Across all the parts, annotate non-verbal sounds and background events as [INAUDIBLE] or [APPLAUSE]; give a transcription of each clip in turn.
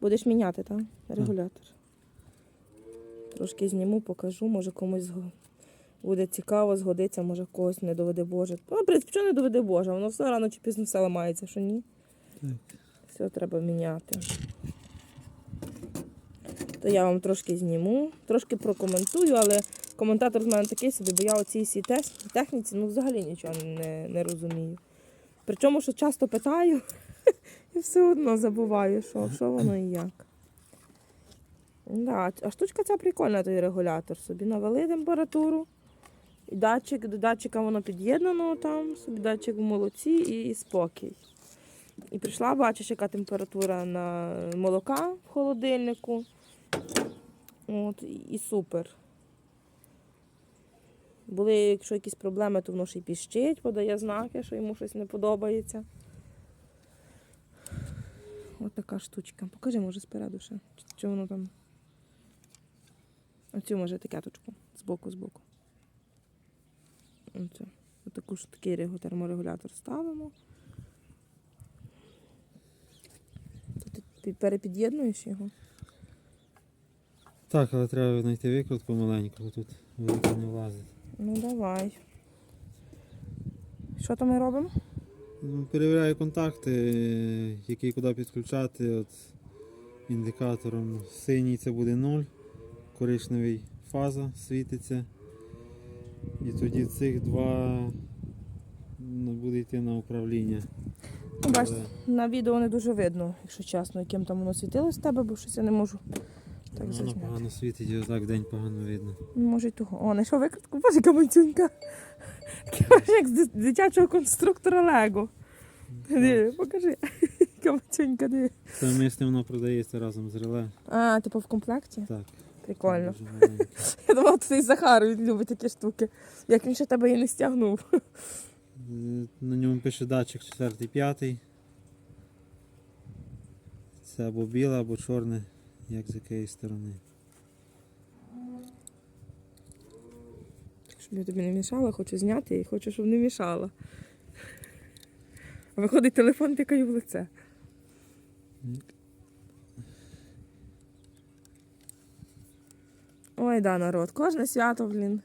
Будеш міняти, так? Регулятор. Трошки зніму, покажу, може комусь буде цікаво, згодиться, може когось не доведе Боже. Ну, в принципі, що не доведе Боже, воно все рано чи пізно все ламається, що ні. Так. Все треба міняти. То я вам трошки зніму, трошки прокоментую, але коментатор з мене такий собі, бо я у цій всій техніці ну, взагалі нічого не, не розумію. Причому, що часто питаю і все одно забуваю, що, що воно і як. Да, а штучка ця прикольна, той регулятор. Собі навели температуру. І датчик, до датчика воно під'єднано там, собі датчик в молоці і, і спокій. І прийшла, бачиш, яка температура на молока в холодильнику. От, і- супер. Були, якщо якісь проблеми, то воно ще й піщить, подає знаки, що йому щось не подобається. Ось така штучка. Покажи, може, спереду ще. Чи воно там. Оцю, може, етикеточку. Збоку, збоку. Оцю. Отаку ж такий терморегулятор ставимо. То ти перепід'єднуєш його? Так, але треба знайти викрутку маленьку, бо тут велика не влазить. Ну давай. Що то ми робимо? Ну, Перевіряю контакти, який куди підключати. От індикатором синій це буде 0, коричневий фаза світиться. І тоді цих два ну, буде йти на управління. Ну, бачите, на відео не дуже видно, якщо чесно, яким там воно світилось в тебе, бо щось я не можу так Воно зазняти. погано світить, і отак день погано видно. Ну, Може й того. О, знайшов викрутку, боже, яка мацюнька. Таке як з дит- дитячого конструктора Лего. Диви, покажи. Яка мацюнька, диви. Це мисне воно продається разом з реле. А, типу в комплекті? Так. Прикольно. дуже маленьке. Я думала, цей Захар він любить такі штуки. Як він ще тебе і не стягнув. Е, На ньому пише датчик 4-5. Це або біле, або чорне, як з якої сторони. Щоб я тобі не мішала, хочу зняти і хочу, щоб не мішала. А виходить телефон тикаю в лице. Ой, да, народ, кожне свято, блін.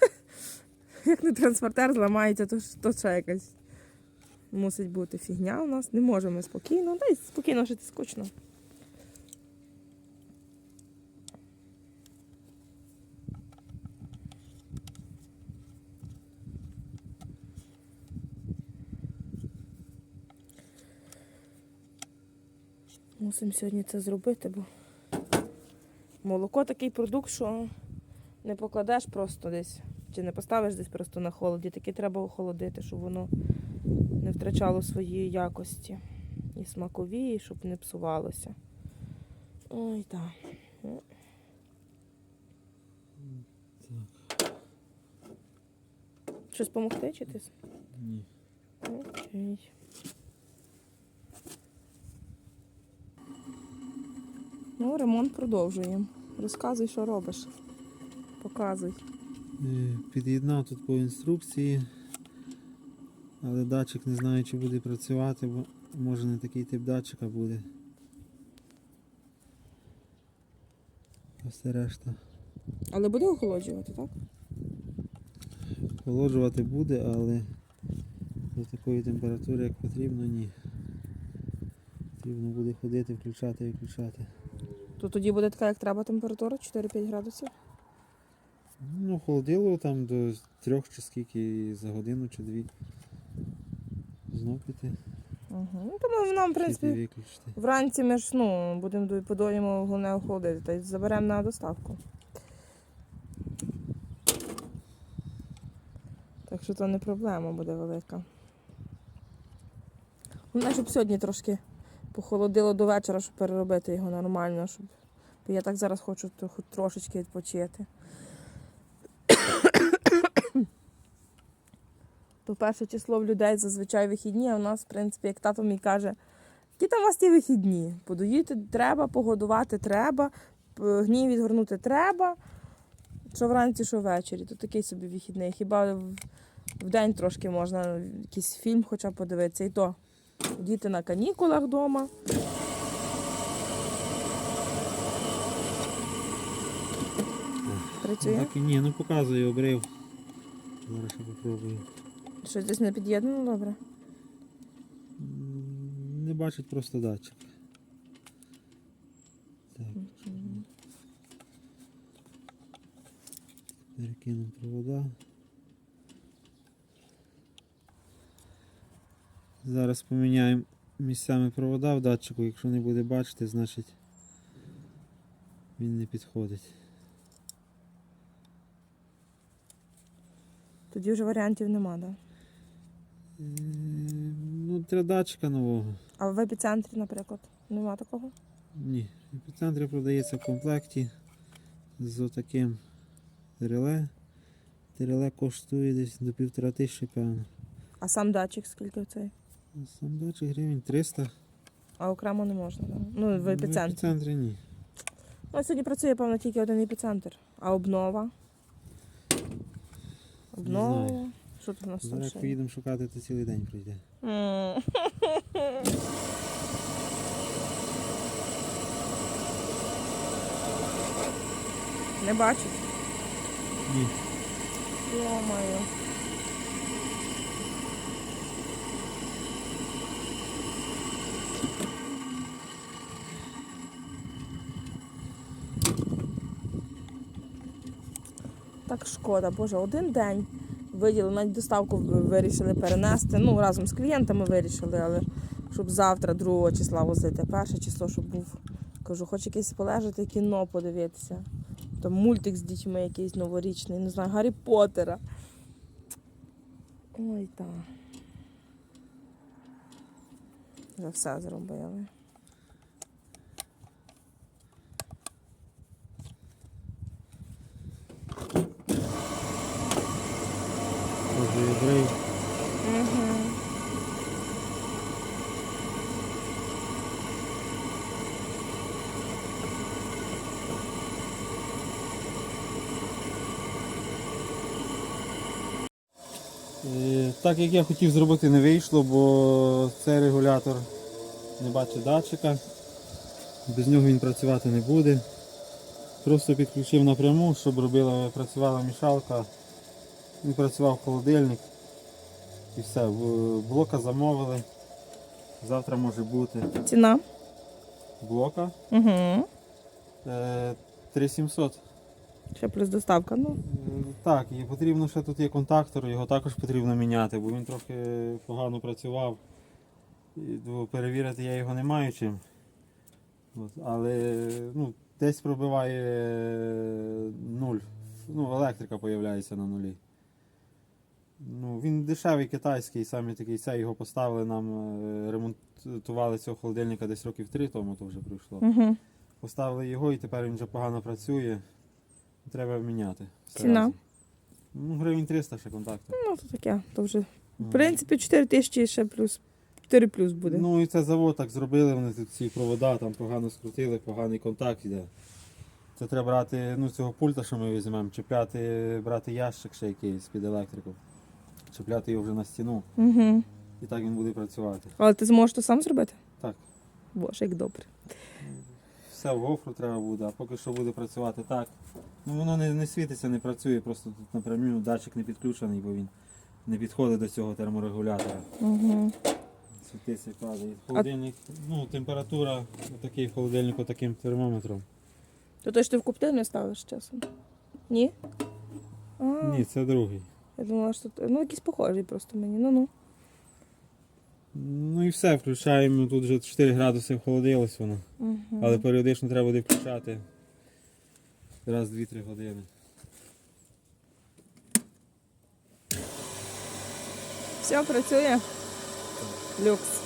[LAUGHS] Як не транспортер зламається, то, то ще якась мусить бути фігня у нас. Не можемо спокійно. Дай спокійно жити скучно. Мусимо сьогодні це зробити, бо молоко такий продукт, що не покладеш просто десь, чи не поставиш десь просто на холоді. Таке треба охолодити, щоб воно не втрачало своєї якості. І смакові, і щоб не псувалося. Ой, так. Щось допомогти чи ти? Ні. Окей. Ну, ремонт продовжуємо. Розказуй, що робиш. Показуй. Е, Під'єднав тут по інструкції, але датчик не знаю, чи буде працювати, бо може не такий тип датчика буде. А все решта. Але буде охолоджувати, так? Охолоджувати буде, але до такої температури, як потрібно, ні. Потрібно буде ходити, включати і виключати. То тоді буде така, як треба температура 4-5 градусів. Ну, холодило там до трьох чи скільки за годину чи дві. Знов піти. Угу. Ну, тому нам, в принципі, виключити. вранці ми ж ну, будемо подоїмо головне охолодити, та й заберемо на доставку. Так що то не проблема буде велика. Головне, щоб сьогодні трошки похолодило до вечора, щоб переробити його нормально, щоб. Я так зараз хочу хоч трошечки відпочити. То перше число в людей зазвичай вихідні, а в нас, в принципі, як тато мій каже, які там у вас ті вихідні? Подоїти треба, погодувати треба, гній відгорнути треба. Що вранці, що ввечері. То такий собі вихідний. Хіба в день трошки можна якийсь фільм хоча б подивитися. І то Діти на канікулах вдома. Працює? Так, ні, ну показую, обрив. Зараз я попробую. Щось десь не під'єднано добре? Не бачить просто датчик. Так. Перекинемо провода. Зараз поміняємо місцями провода в датчику. Якщо не буде бачити, значить він не підходить. Тоді вже варіантів нема, да? Е, Ну, для датчика нового. А в епіцентрі, наприклад, нема такого? Ні. В епіцентрі продається в комплекті з отаким реле. Те Реле коштує десь до півтора тисячі, певно. А сам датчик скільки цей? А Сам датчик гривень 300. А окремо не можна, да? Ну, в В епіцентрі. епіцентрі ні. Ну, сьогодні працює, певно, тільки один епіцентр. А обнова? Обнова. Що тут у нас там Зараз ще? як є? поїдемо шукати, то цілий день пройде. М. [LAUGHS] Не бачить? Ні. Йо-моє. Так шкода, боже, один день виділили, навіть доставку вирішили перенести. Ну, разом з клієнтами вирішили, але щоб завтра, 2 числа возити, перше число, щоб був. Кажу, хоч якесь полежати кіно подивитися. Там мультик з дітьми якийсь новорічний, не знаю, Гаррі Поттера. Ой, так. Вже все зробили. Може єврей. Угу. Е, Так як я хотів зробити, не вийшло, бо цей регулятор не бачить датчика. Без нього він працювати не буде. Просто підключив напряму, щоб робила, працювала мішалка. Він працював холодильник. І все. Блока замовили. Завтра може бути Ціна? блока Угу. е, 3700. Ще плюс доставка. Ну, Так, і потрібно ще тут є контактор, його також потрібно міняти, бо він трохи погано працював. Перевірити я його не маю чим. От, але ну, десь пробиває е, нуль. Ну, електрика з'являється на нулі. Ну, він дешевий китайський, саме такий цей його поставили нам, е, ремонтували цього холодильника десь років три тому, то вже пройшло. угу. Поставили його і тепер він вже погано працює. Треба міняти. Ціна? Ну, гривень 300 ще контакту. ну то таке. То вже, в принципі, 4 тисячі ще плюс 4 плюс буде. Ну і це завод так зробили, вони тут ці провода там погано скрутили, поганий контакт йде. Це треба брати ну, цього пульта, що ми візьмемо, чіпляти, брати ящик ще якийсь під електрику, чіпляти його вже на стіну, Угу. і так він буде працювати. Але ти зможеш то сам зробити? Так. Боже, як добре. Все в гофру треба буде, а поки що буде працювати так. Ну воно не, не світиться, не працює, просто тут напряму датчик не підключений, бо він не підходить до цього терморегулятора. Угу. Світиться і падає. Холодильник, ну, температура такий в холодильнику таким термометром. То той, що ти в коптильню ставиш часом? Ні? А, Ні, це другий. Я думала, що ну якийсь похожий просто мені. Ну ну. Ну і все, включаємо. Тут вже 4 градуси охолодилось воно. Угу. Але періодично треба буде включати. Раз, 2-3 години. Все, працює. Люкс.